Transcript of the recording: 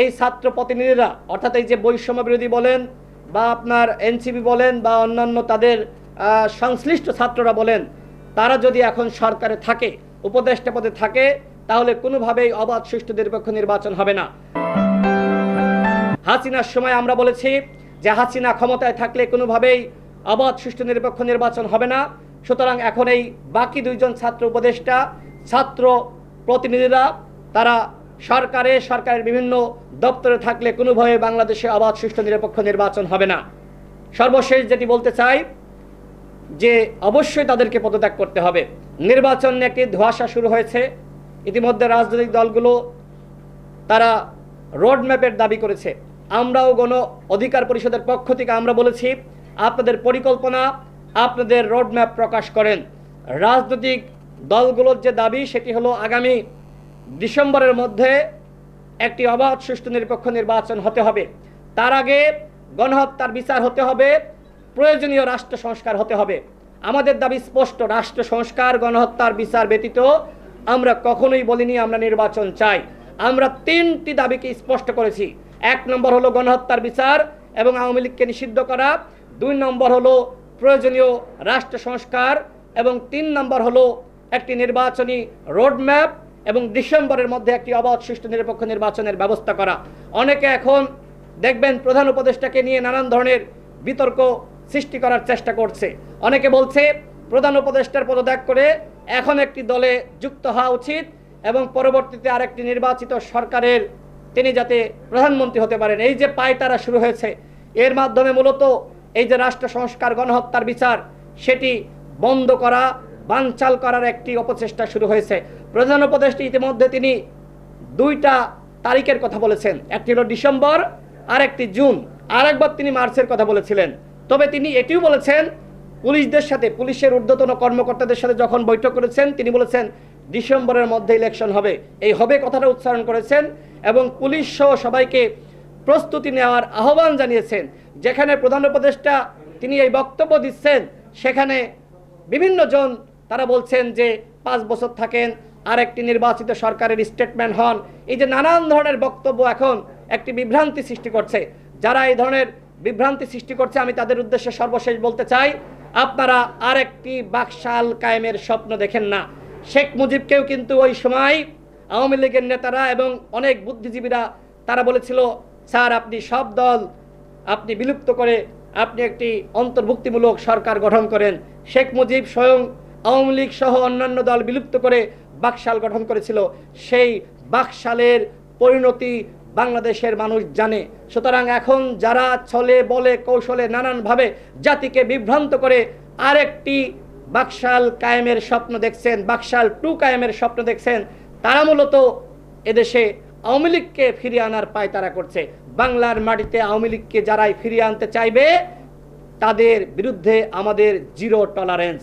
এই ছাত্র প্রতিনিধিরা অর্থাৎ এই যে বৈষম্য বিরোধী বলেন বা আপনার এনসিপি বলেন বা অন্যান্য তাদের সংশ্লিষ্ট ছাত্ররা বলেন, তারা যদি এখন সরকারে থাকে, উপদেষ্টা পদে থাকে, তাহলে কোনোভাবেই অবাধ সুষ্ঠু নিরপেক্ষ নির্বাচন হবে না। হাসিনার সময় আমরা বলেছি যে হাসিনা ক্ষমতায় থাকলে কোনোভাবেই অবাধ সুষ্ঠু নিরপেক্ষ নির্বাচন হবে না। সুতরাং এখন এই বাকি দুইজন ছাত্র উপদেষ্টা, ছাত্র প্রতিনিধিরা, তারা সরকারে, সরকারের বিভিন্ন দপ্তরে থাকলে কোনোভাবে বাংলাদেশে অবাধ সুষ্ঠু, নিরপেক্ষ নির্বাচন হবে না। সর্বশেষ যেটি বলতে চাই, যে অবশ্যই তাদেরকে পদত্যাগ করতে হবে। নির্বাচন নিয়ে একটি ধোঁয়াশা শুরু হয়েছে। ইতিমধ্যে রাজনৈতিক দলগুলো তারা রোড ম্যাপের দাবি করেছে। আমরাও গণ অধিকার পরিষদের পক্ষ থেকে আমরা বলেছি, আপনাদের পরিকল্পনা, আপনাদের রোড ম্যাপ প্রকাশ করেন। রাজনৈতিক দলগুলোর যে দাবি, সেটি হলো আগামী ডিসেম্বরের মধ্যে একটি অবাধ সুষ্ঠু নিরপেক্ষ নির্বাচন হতে হবে। তার আগে গণহত্যার বিচার হতে হবে, প্রয়োজনীয় রাষ্ট্র সংস্কার হতে হবে। আমাদের দাবি স্পষ্ট, রাষ্ট্র সংস্কার, গণহত্যার বিচার ব্যতীত আমরা কখনোই বলিনি আমরা নির্বাচন চাই। আমরা তিনটি দাবিকে স্পষ্ট করেছি। এক নম্বর হলো গণহত্যার বিচার এবং আওয়ামী লীগকে নিষিদ্ধ করা। দুই নম্বর হলো প্রয়োজনীয় রাষ্ট্র সংস্কার এবং তিন নম্বর হলো একটি নির্বাচনী রোডম্যাপ। এবং ডিসেম্বরের মধ্যে একটি অবাধ সুষ্ঠু নিরপেক্ষ নির্বাচনের ব্যবস্থা করা। অনেকে এখন দেখবেন প্রধান উপদেষ্টাকে নিয়ে নানান ধরনের বিতর্ক সৃষ্টি করার চেষ্টা করছে। অনেকে বলছে, প্রধান উপদেষ্টার পদত্যাগ করে এখন একটি দলে যুক্ত হওয়া উচিত এবং পরবর্তীতে আরেকটি নির্বাচিত সরকারের তিনি যাতে প্রধানমন্ত্রী হতে পারেন। এই যে পায়তারা শুরু হয়েছে, এর মাধ্যমে মূলত এই যে রাষ্ট্র সংস্কার, গণহত্যার বিচার, সেটি বন্ধ করা বানচাল করার একটি অপচেষ্টা শুরু হয়েছে। প্রধান উপদেষ্টা ইতিমধ্যে তিনি দুইটা তারিখের কথা বলেছেন। একটি হলো ডিসেম্বর আর একটি জুন। আরেকবার তিনি মার্চের কথা বলেছিলেন। তবে তিনি এটিও বলেছেন, পুলিশদের সাথে, পুলিশের ঊর্ধ্বতন কর্মকর্তাদের সাথে যখন বৈঠক করেছেন, তিনি বলেছেন, ডিসেম্বরের মধ্যে ইলেকশন হবে। এই হবে কথাটা উচ্চারণ করেছেন এবং পুলিশ সহ সবাইকে প্রস্তুতি নেওয়ার আহ্বান জানিয়েছেন। যেখানে প্রধান উপদেষ্টা তিনি এই বক্তব্য দিচ্ছেন, সেখানে বিভিন্ন জন তারা বলছেন যে পাঁচ বছর থাকেন আর একটি নির্বাচিত সরকারের স্টেটমেন্ট হন। এই যে নানান ধরনের বক্তব্য এখন একটি বিভ্রান্তি সৃষ্টি করছে। যারা এই ধরনের বিভ্রান্তি সৃষ্টি করছে, আমি তাদের উদ্দেশ্যে সর্বশেষ বলতে চাই, আপনারা আর একটি বাকশাল কায়েমের স্বপ্ন দেখেন না। শেখ মুজিবকেও কিন্তু ওই সময় আওয়ামী লীগের নেতারা এবং অনেক বুদ্ধিজীবীরা, তারা বলেছিল, স্যার, আপনি সব দল, আপনি বিলুপ্ত করে আপনি একটি অন্তর্ভুক্তিমূলক সরকার গঠন করেন। শেখ মুজিব স্বয়ং আওয়ামী লীগ সহ অন্যান্য দল বিলুপ্ত করে বাকশাল গঠন করেছিল। সেই বাকশালের পরিণতি বাংলাদেশের মানুষ জানে। সুতরাং এখন যারা ছলে বলে, কৌশলে নানানভাবে জাতিকে বিভ্রান্ত করে, আরেকটি বাকশাল কায়েমের স্বপ্ন দেখছেন, বাকশাল টু কায়েমের স্বপ্ন দেখছেন, তারা মূলত এদেশে আওয়ামী লীগকে ফিরিয়ে আনার পায় তারা করছে। বাংলার মাটিতে আওয়ামী লীগকে যারাই ফিরিয়ে আনতে চাইবে, তাদের বিরুদ্ধে আমাদের জিরো টলারেন্স।